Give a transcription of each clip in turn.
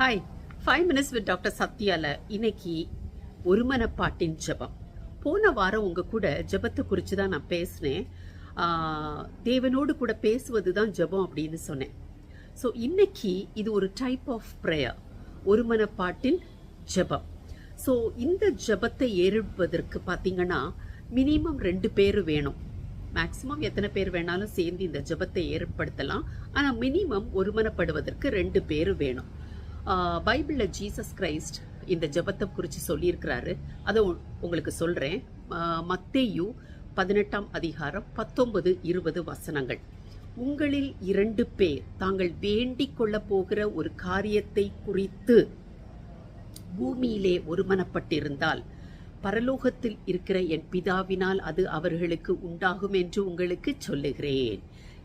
Hi five minutes with doctor சத்யால இன்னைக்கு ஒருமனப்பாட்டின் ஜெபம். போன வாரம் உங்கள் கூட ஜெபத்தை குறித்து தான் நான் பேசினேன். தேவனோடு கூட பேசுவது தான் ஜெபம் அப்படின்னு சொன்னேன். ஸோ இன்னைக்கு இது ஒரு டைப் ஆஃப் ப்ரேயர் ஒருமனப்பாட்டின் ஜெபம். ஸோ இந்த ஜெபத்தை ஏறுவதற்கு பார்த்தீங்கன்னா மினிமம் ரெண்டு பேர் வேணும். மேக்ஸிமம் எத்தனை பேர் வேணாலும் சேர்ந்து இந்த ஜெபத்தை ஏற்படுத்தலாம். ஆனால் மினிமம் ஒருமனப்படுவதற்கு ரெண்டு பேர் வேணும். பைபிளில் ஜீசஸ் கிரைஸ்ட் இந்த ஜெபத்தை குறித்து சொல்லியிருக்கிறாரு. அதை உங்களுக்கு சொல்கிறேன் மத்தேயு பதினெட்டாம் அதிகாரம் பத்தொன்பது இருபது வசனங்கள். உங்களில் இரண்டு பேர் தாங்கள் வேண்டிக் கொள்ள போகிற ஒரு காரியத்தை குறித்து பூமியிலே ஒருமனப்பட்டிருந்தால் பரலோகத்தில் இருக்கிற என் பிதாவினால் அது அவர்களுக்கு உண்டாகும் என்று உங்களுக்கு சொல்லுகிறேன்.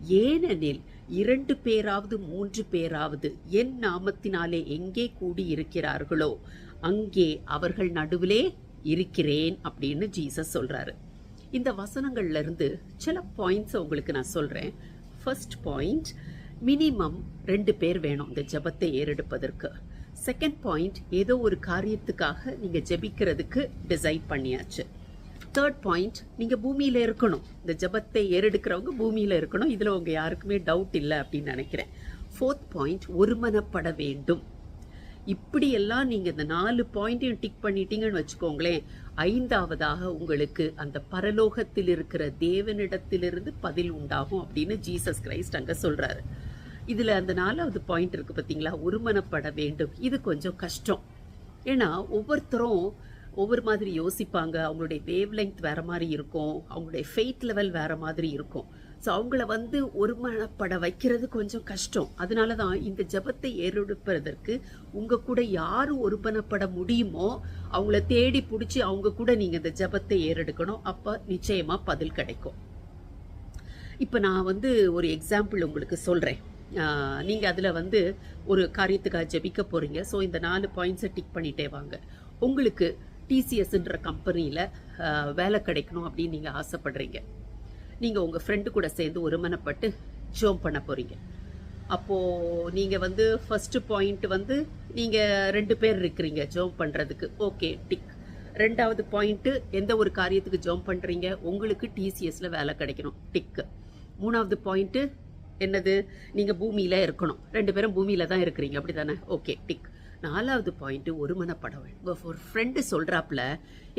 ஏனெனில் இரண்டு பேராவது மூன்று பேராவது என் நாமத்தினாலே எங்கே கூடி இருக்கிறார்களோ அங்கே அவர்கள் நடுவிலே இருக்கிறேன் அப்படின்னு ஜீசஸ் சொல்றாரு. இந்த வசனங்கள்ல இருந்து சில பாயிண்ட்ஸை உங்களுக்கு நான் சொல்றேன். ஃபர்ஸ்ட் பாயிண்ட் மினிமம் ரெண்டு பேர் வேணும் இந்த ஜெபத்தை ஏறெடுப்பதற்கு. செகண்ட் பாயிண்ட் ஏதோ ஒரு காரியத்துக்காக நீங்கள் ஜெபிக்கிறதுக்கு டிசைட் பண்ணியாச்சு. தேர்ட் பாயிண்ட் நீங்க பூமியில இருக்கணும். இந்த ஜெபத்தை ஏறெடுக்கிறவங்க பூமியில இருக்கணும். இதுல உங்க யாருக்குமே டவுட் இல்லை அப்படின்னு நினைக்கிறேன். ஃபோர்த் பாயிண்ட் ஒருமனப்பட வேண்டும். இப்படியெல்லாம் நீங்க இந்த நாலு பாயிண்டையும் டிக் பண்ணிட்டீங்கன்னு வச்சுக்கோங்களேன் ஐந்தாவதாக உங்களுக்கு அந்த பரலோகத்தில் இருக்கிற தேவனிடத்திலிருந்து பதில் உண்டாகும் அப்படின்னு ஜீசஸ் கிரைஸ்ட் அங்க சொல்றாரு. இதுல அந்த நாலாவது பாயிண்ட் இருக்கு பாத்தீங்களா? ஒருமனப்பட வேண்டும். இது கொஞ்சம் கஷ்டம். ஏன்னா ஒவ்வொருத்தரும் ஒவ்வொரு மாதிரி யோசிப்பாங்க. அவங்களுடைய வேவ் லெங்த் வேற மாதிரி இருக்கும். அவங்களுடைய ஃபெய்த் லெவல் வேற மாதிரி இருக்கும். ஸோ அவங்கள வந்து ஒருமனப்பட வைக்கிறது கொஞ்சம் கஷ்டம். அதனால தான் இந்த ஜெபத்தை ஏறெடுப்பதற்கு உங்கள் கூட யார் ஒருமனப்பட முடியுமோ அவங்கள தேடி பிடிச்சி அவங்க கூட நீங்கள் இந்த ஜெபத்தை ஏறெடுக்கணும். அப்போ நிச்சயமாக பதில் கிடைக்கும். இப்போ நான் வந்து ஒரு எக்ஸாம்பிள் உங்களுக்கு சொல்கிறேன் நீங்கள் அதில் வந்து ஒரு காரியத்துக்காக ஜெபிக்க போகிறீங்க ஸோ இந்த நாலு பாயிண்ட்ஸை டிக் பண்ணிட்டே வாங்க. உங்களுக்கு டிசிஎஸ்ன்ற கம்பெனியில் வேலை கிடைக்கணும் அப்படின்னு நீங்கள் ஆசைப்படுறீங்க. நீங்கள் உங்கள் ஃப்ரெண்டு கூட சேர்ந்து ஒருமனப்பட்டு ஜோம் பண்ண போகிறீங்க அப்போது நீங்கள் வந்து ஃபஸ்ட்டு பாயிண்ட் வந்து நீங்கள் ரெண்டு பேர் இருக்கிறீங்க ஜோம் பண்ணுறதுக்கு ஓகே டிக் ரெண்டாவது பாயிண்ட்டு எந்த ஒரு காரியத்துக்கு ஜோம் பண்ணுறீங்க உங்களுக்கு டிசிஎஸில் வேலை கிடைக்கணும். டிக்கு மூணாவது பாயிண்ட்டு என்னது? நீங்கள் பூமியில் இருக்கணும். ரெண்டு பேரும் பூமியில் தான் இருக்கிறீங்க. அப்படி தானே ஓகே டிக் நாலாவது பாயிண்ட்டு ஒருமனப்பட வேண்டும் ஒரு ஃப்ரெண்டு சொல்கிறாப்புல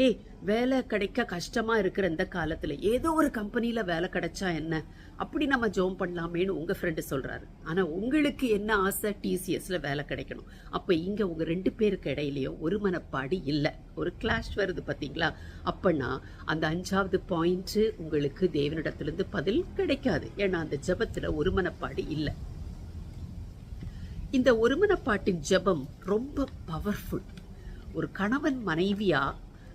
ஏய் வேலை கிடைக்க கஷ்டமா இருக்கிற இந்த காலத்துல ஏதோ ஒரு கம்பெனியில் வேலை கிடைச்சா என்ன? அப்படி நம்ம ஜோம் பண்ணலாமேன்னு உங்க ஃப்ரெண்டு சொல்றாரு. ஆனா உங்களுக்கு என்ன ஆசை? டிசிஎஸ்ல வேலை கிடைக்கணும். அப்போ இங்கே உங்க ரெண்டு பேருக்கு இடையிலையோ ஒரு மனப்பாடு இல்லை. ஒரு கிளாஷ் வருது பார்த்தீங்களா அப்பனா அந்த அஞ்சாவது பாயிண்ட்டு உங்களுக்கு தேவனிடத்துலேருந்து பதில் கிடைக்காது. ஏன்னா அந்த ஜபத்தில் ஒரு மனப்பாடு இல்லை. இந்த ஒருமனப்பாட்டின் ஜெபம் ரொம்ப பவர்ஃபுல் ஒரு கணவன் மனைவியா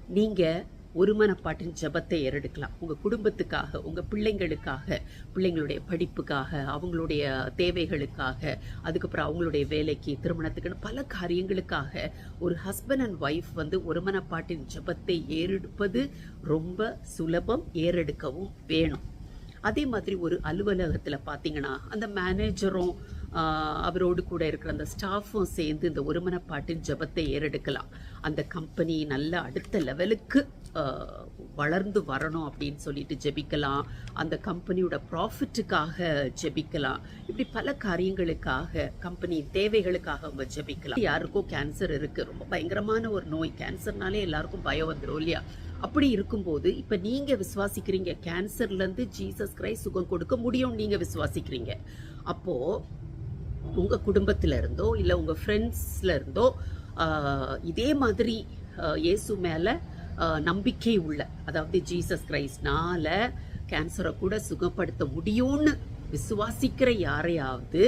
நீங்கள் ஒருமனப்பாட்டின் ஜெபத்தை ஏறெடுக்கலாம். உங்கள் குடும்பத்துக்காக உங்கள் பிள்ளைங்களுக்காக பிள்ளைங்களுடைய படிப்புக்காக அவங்களுடைய தேவைகளுக்காக அதுக்கப்புறம் அவங்களுடைய வேலைக்கு திருமணத்துக்குன்னு பல காரியங்களுக்காக ஒரு ஹஸ்பண்ட் அண்ட் ஒய்ஃப் வந்து ஒருமனப்பாட்டின் ஜெபத்தை ஏறெடுப்பது ரொம்ப சுலபம் ஏறெடுக்கவும் வேணும். அதே மாதிரி ஒரு அலுவலகத்தில் பார்த்தீங்கன்னா அந்த மேனேஜரும் அவரோடு கூட இருக்கிற அந்த ஸ்டாஃபும் சேர்ந்து இந்த ஒருமனப்பாட்டின் ஜெபத்தை ஏறெடுக்கலாம். அந்த கம்பெனி நல்ல அடுத்த லெவலுக்கு வளர்ந்து வரணும் அப்படின்னு சொல்லிட்டு ஜெபிக்கலாம். அந்த கம்பெனியோட ப்ராஃபிட்டுக்காக ஜெபிக்கலாம். இப்படி பல காரியங்களுக்காக கம்பெனி தேவைகளுக்காக அவங்க ஜெபிக்கலாம். யாருக்கும் கேன்சர் இருக்குது ரொம்ப பயங்கரமான ஒரு நோய். கேன்சர்னாலே எல்லாருக்கும் பயம் வந்துடும் இல்லையா? அப்படி இருக்கும்போது இப்போ நீங்கள் விசுவாசிக்கிறீங்க. கேன்சர்லேருந்து ஜீசஸ் கிரைஸ்ட் சுகம் கொடுக்க முடியும் நீங்கள் விசுவாசிக்கிறீங்க. அப்போது உங்கள் குடும்பத்தில் இருந்தோ இல்லை உங்கள் ஃப்ரெண்ட்ஸ்ல இருந்தோ இதே மாதிரி இயேசு மேலே நம்பிக்கை உள்ள அதாவது ஜீசஸ் கிரைஸ்ட்னால கேன்சரை கூட சுகப்படுத்த முடியும்னு விசுவாசிக்கிற யாரையாவது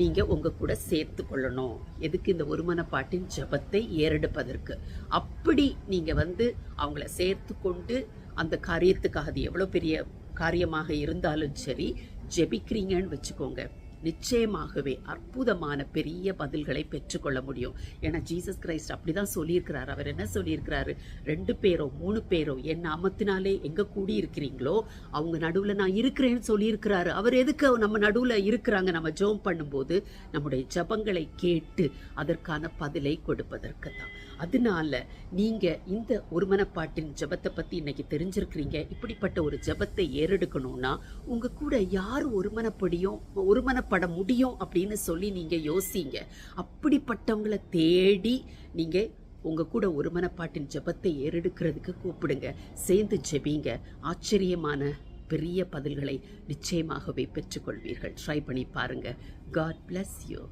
நீங்கள் உங்கள் கூட சேர்த்து கொள்ளணும் எதுக்கு இந்த ஒருமனப்பாட்டின் ஜெபத்தை ஏறெடுப்பதற்கு? அப்படி நீங்கள் வந்து அவங்கள சேர்த்து கொண்டு அந்த காரியத்துக்காக அது எவ்வளோ பெரிய காரியமாக இருந்தாலும் சரி ஜெபிக்கிறீங்கன்னு வச்சுக்கோங்க. நிச்சயமாகவே அற்புதமான பெரிய பதில்களை பெற்றுக்கொள்ள முடியும். ஏன்னா ஜீசஸ் கிரைஸ்ட் அப்படிதான் சொல்லியிருக்கிறார். அவர் என்ன சொல்லியிருக்கிறாரு? ரெண்டு பேரோ மூணு பேரோ என் நாமத்தினாலே எங்க கூடி இருக்கிறீங்களோ அவங்க நடுவில் நான் இருக்கிறேன்னு சொல்லியிருக்கிறாரு. அவர் எதுக்கு நம்ம நடுவில் இருக்கிறாங்க? நம்ம ஜோம் பண்ணும்போது நம்முடைய ஜெபங்களை கேட்டு அதற்கான பதிலை கொடுப்பதற்கு தான் அதனால நீங்கள் இந்த ஒருமனப்பாட்டின் ஜெபத்தை பற்றி இன்னைக்கு தெரிஞ்சிருக்கிறீங்க. இப்படிப்பட்ட ஒரு ஜெபத்தை ஏறெடுக்கணும்னா உங்கள் கூட யார் ஒருமனப்படியும் ஒருமனப்பட முடியும் அப்படின்னு சொல்லி நீங்கள் யோசிங்க. அப்படிப்பட்டவங்களை தேடி நீங்கள் உங்கள் கூட ஒருமனப்பாட்டின் ஜெபத்தை ஏறெடுக்கிறதுக்கு கூப்பிடுங்க. சேர்ந்து ஜெபிங்க. ஆச்சரியமான பெரிய பதில்களை நிச்சயமாகவே பெற்றுக்கொள்வீர்கள். ட்ரை பண்ணி பாருங்கள் காட் பிளஸ் யூ